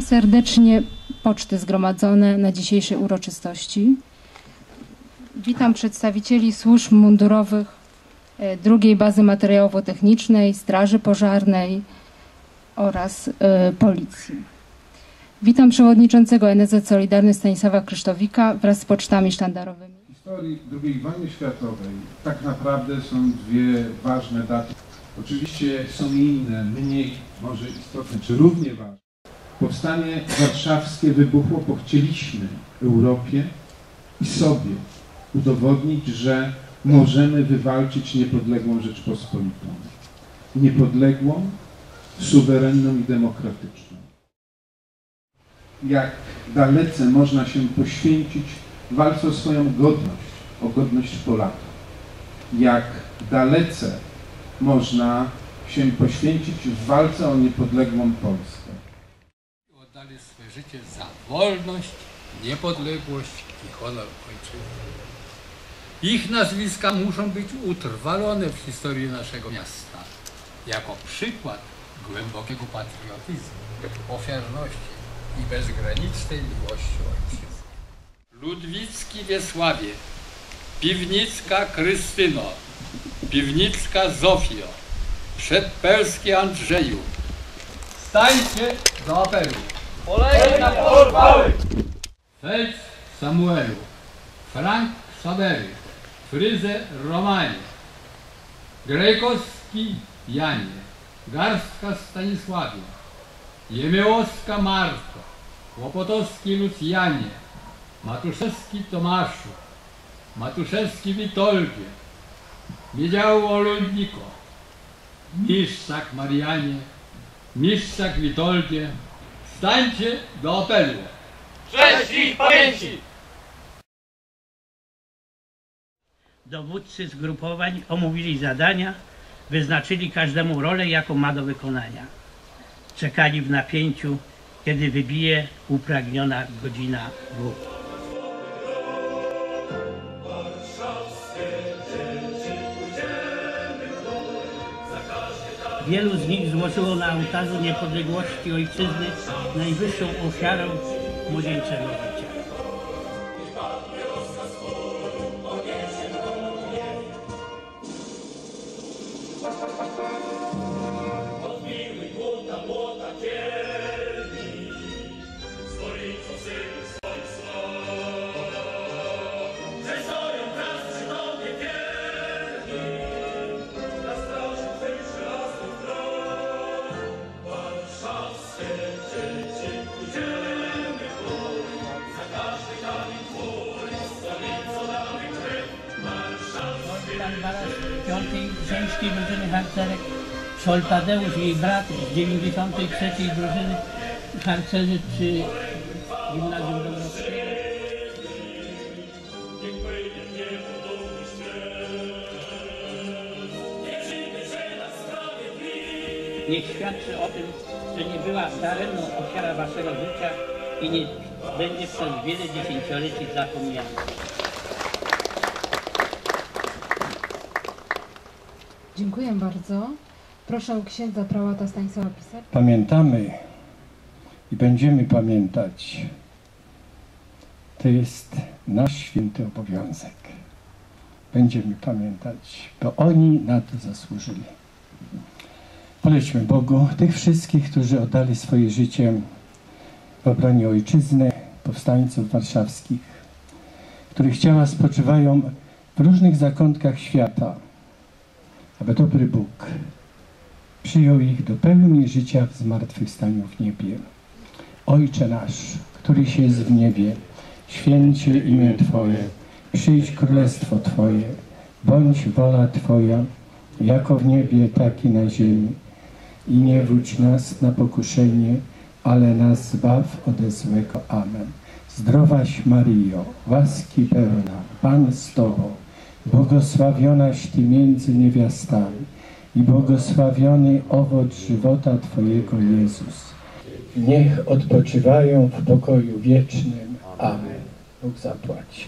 serdecznie poczty zgromadzone na dzisiejszej uroczystości. Witam przedstawicieli służb mundurowych e, drugiej bazy materiałowo-technicznej, Straży Pożarnej oraz e, Policji. Witam przewodniczącego NSZ Solidarny Stanisława Krysztowika wraz z pocztami sztandarowymi. W historii II wojny światowej tak naprawdę są dwie ważne daty. Oczywiście są inne, mniej może istotne, czy równie ważne. Powstanie warszawskie wybuchło, bo chcieliśmy Europie i sobie udowodnić, że możemy wywalczyć niepodległą Rzeczpospolitą. Niepodległą, suwerenną i demokratyczną. Jak dalece można się poświęcić walce o swoją godność, o godność Polaków. Jak dalece można się poświęcić w walce o niepodległą Polskę. Oddali swoje życie za wolność, niepodległość i honor ojczyzny. Ich nazwiska muszą być utrwalone w historii naszego miasta jako przykład głębokiego patriotyzmu, ofiarności i bezgranicznej miłości ojczyzny. Ludwicki Wiesławie, Piwnicka Krystyno, Piwnicka Zofio, Przedpelski Andrzeju. Stańcie do apelu. Olej na porwały! Felc Samuelu, Frank Sabery, Fryze Romanie, Grejkowski Janie, Garstka Stanisławie, Jemiołowska Marto, Łopotowski Lucjanie, Matuszewski Tomaszu, Matuszewski Witoldzie, Wiedziało Ludniko, Miszczak Marianie, Miszczak Witoldzie, stańcie do apelu. Cześć ich pamięci! Dowódcy zgrupowań omówili zadania, wyznaczyli każdemu rolę, jaką ma do wykonania. Czekali w napięciu, kiedy wybije upragniona godzina W. Wielu z nich złożyło na ołtarzu niepodległości ojczyzny najwyższą ofiarę młodzieńczego 5 Żeńskiej Drużyny Harcerek, Szol Tadeusz jej brat z 93 Drużyny Harcerzy przy Gimnazjum Dąbrowskiego. Niech świadczy o tym, że nie była daremną ofiara waszego życia i nie będzie przez wiele dziesięcioleci zapomniana. Dziękuję bardzo. Proszę księdza prałata Stanisława Pisarza. pamiętamy i będziemy pamiętać. To jest nasz święty obowiązek. Będziemy pamiętać, bo oni na to zasłużyli. Polećmy Bogu tych wszystkich, którzy oddali swoje życie w obronie ojczyzny, powstańców warszawskich, których ciała spoczywają w różnych zakątkach świata, aby dobry Bóg przyjął ich do pełni życia w zmartwychwstaniu w niebie. Ojcze nasz, któryś jest w niebie, święcie imię Twoje, przyjdź królestwo Twoje, bądź wola Twoja, jako w niebie, tak i na ziemi. I nie wódź nas na pokuszenie, ale nas zbaw ode złego. Amen. Zdrowaś Maryjo, łaski pełna, Pan z Tobą, błogosławionaś Ty między niewiastami i błogosławiony owoc żywota Twojego Jezus. Niech odpoczywają w pokoju wiecznym. Amen. Bóg zapłaci.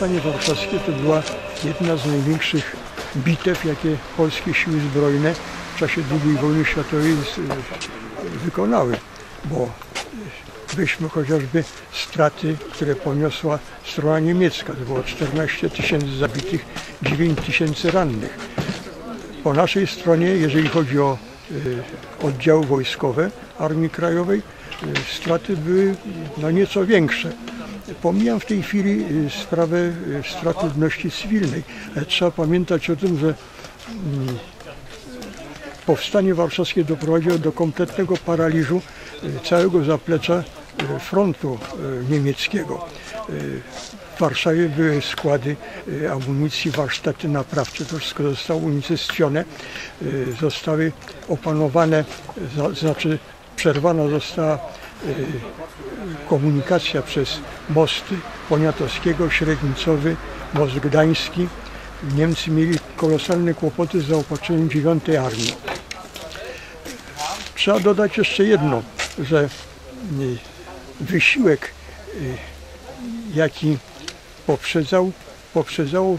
Powstanie Warszawskie to była jedna z największych bitew, jakie polskie siły zbrojne w czasie II wojny światowej z- wykonały, bo weźmy chociażby straty, które poniosła strona niemiecka. To było 14 tysięcy zabitych, 9 tysięcy rannych. Po naszej stronie, jeżeli chodzi o y, oddziały wojskowe Armii Krajowej, y, straty były no, nieco większe. Pomijam w tej chwili y, sprawę y, strat ludności cywilnej, trzeba pamiętać o tym, że mm, powstanie warszawskie doprowadziło do kompletnego paraliżu y, całego zaplecza frontu niemieckiego. W Warszawie były składy amunicji, warsztaty naprawcze, to wszystko zostało unicestwione, zostały opanowane, znaczy przerwana została komunikacja przez mosty Poniatowskiego, Średnicowy, most gdański. Niemcy mieli kolosalne kłopoty z zaopatrzeniem dziewiątej armii. Trzeba dodać jeszcze jedno, że y, wysiłek, y, jaki poprzedzał, poprzedzał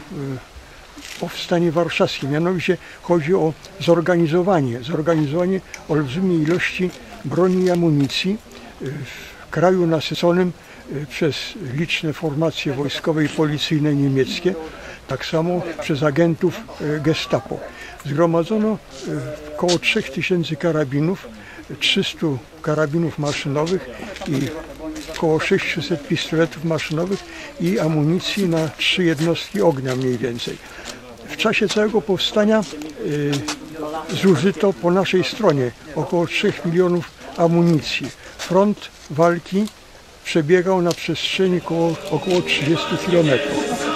y, powstanie warszawskie. Mianowicie chodzi o zorganizowanie, zorganizowanie olbrzymiej ilości broni i amunicji y, w kraju nasyconym y, przez liczne formacje wojskowe i policyjne niemieckie, tak samo przez agentów y, gestapo. Zgromadzono y, około 3000 karabinów, 300 karabinów maszynowych i około 600 pistoletów maszynowych i amunicji na trzy jednostki ognia mniej więcej. W czasie całego powstania zużyto po naszej stronie około 3 milionów amunicji. Front walki przebiegał na przestrzeni około, około 30 kilometrów.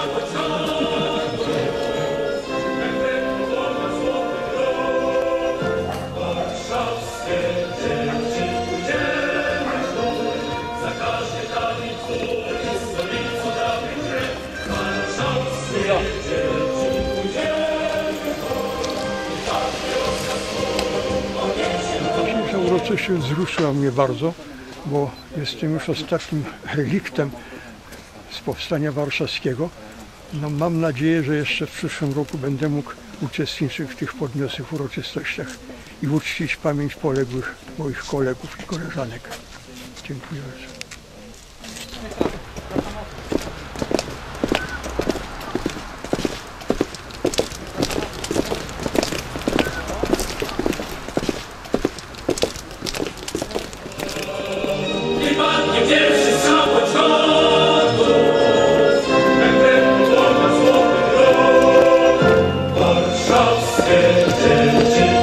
Dzisiejsza uroczystość wzruszyła mnie bardzo, bo jestem już ostatnim reliktem z powstania warszawskiego. No, mam nadzieję, że jeszcze w przyszłym roku będę mógł uczestniczyć w tych podniosłych uroczystościach i uczcić pamięć poległych moich kolegów i koleżanek. Dziękuję bardzo. Deus.